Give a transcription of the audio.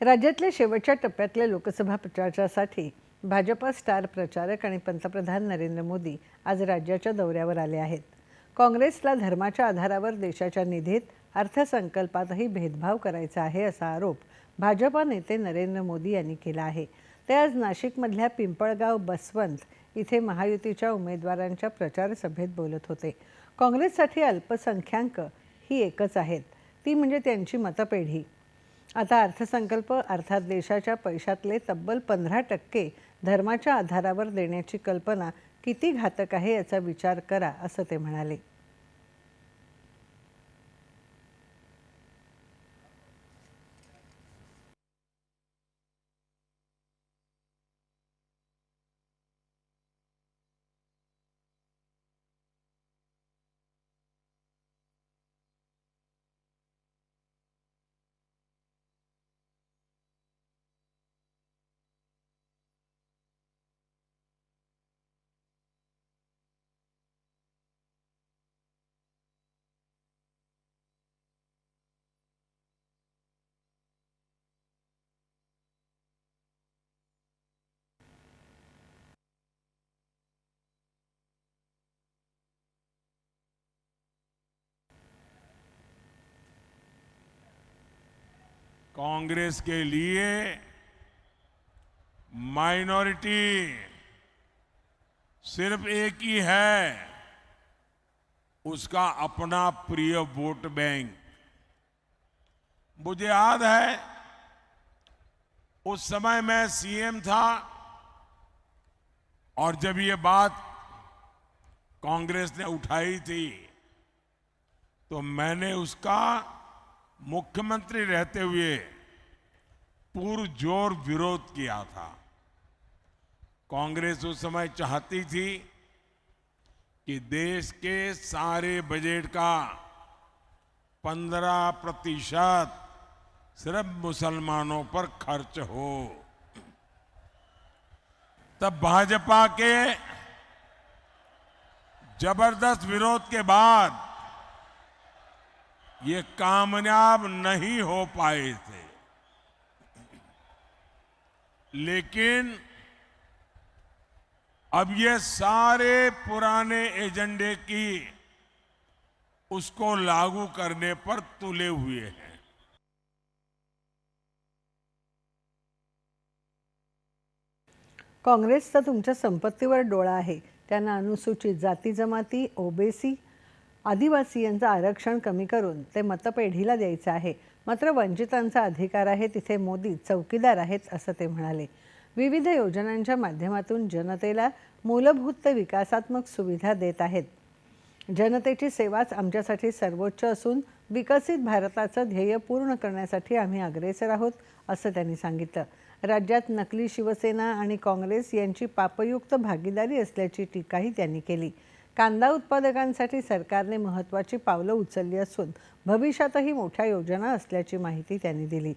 राज्यातल्या शेवटच्या टप्प्यातल्या लोकसभा प्रचारासाठी भाजपा स्टार प्रचारक आणि पंतप्रधान नरेंद्र मोदी आज राज्याच्या दौऱ्यावर आले आहेत. काँग्रेसला धर्माच्या आधारावर देशाच्या निधीत अर्थसंकल्पातही भेदभाव करायचा आहे असा आरोप भाजपा नेते नरेंद्र मोदी यांनी केला आहे. ते आज नाशिकमधल्या पिंपळगाव बसवंत इथे महायुतीच्या उमेदवारांच्या प्रचार सभेत बोलत होते. काँग्रेससाठी अल्पसंख्याक ही एकच आहेत. ती म्हणजे त्यांची मतपेढी. आता अर्थसंकल्प अर्थात देशाच्या पैशातले तब्बल पंधरा टक्के धर्माच्या आधारावर देण्याची कल्पना किती घातक आहे याचा विचार करा असं ते म्हणाले. कांग्रेस के लिए माइनॉरिटी सिर्फ़ एक ही है, उसका अपना प्रिय वोट बैंक। मुझे याद है, उस समय मैं सीएम था, और जब ये बात कांग्रेस ने उठाई थी तो मैंने उसका मुख्यमंत्री रहते हुए पुरजोर विरोध किया था। कांग्रेस उस समय चाहती थी कि देश के सारे बजट का 15 प्रतिशत सिर्फ़ मुसलमानों पर खर्च हो। तब भाजपा के ज़बरदस्त विरोध के बाद ये कामयाब नहीं हो पाए थे। लेकिन अब ये सारे पुराने एजेंडे की उसको लागू करने पर तुले हुए हैं। काँग्रेसचा तुमच्या संपत्तीवर डोळा आहे, त्यांना अनुसूचित जाती जमाती ओबीसी आदिवासीयांचं आरक्षण कमी करून ते मतपेढीला द्यायचं आहे. मात्र वंचितांचा अधिकार आहे तिथे मोदी चौकीदार आहेत असं ते म्हणाले. विविध योजनांच्या माध्यमातून जनतेला मूलभूत विकासात्मक सुविधा देत आहेत. जनतेची सेवाच आमच्यासाठी सर्वोच्च असून विकसित भारताचं ध्येय पूर्ण करण्यासाठी आम्ही अग्रेसर आहोत असं त्यांनी सांगितलं. राज्यात नकली शिवसेना आणि काँग्रेस यांची पापयुक्त भागीदारी असल्याची टीकाही त्यांनी केली. कांदा उत्पादकांसाठी सरकारने महत्त्वाची पावलं उचलली असून भविष्यातही मोठ्या योजना असल्याची माहिती त्यांनी दिली.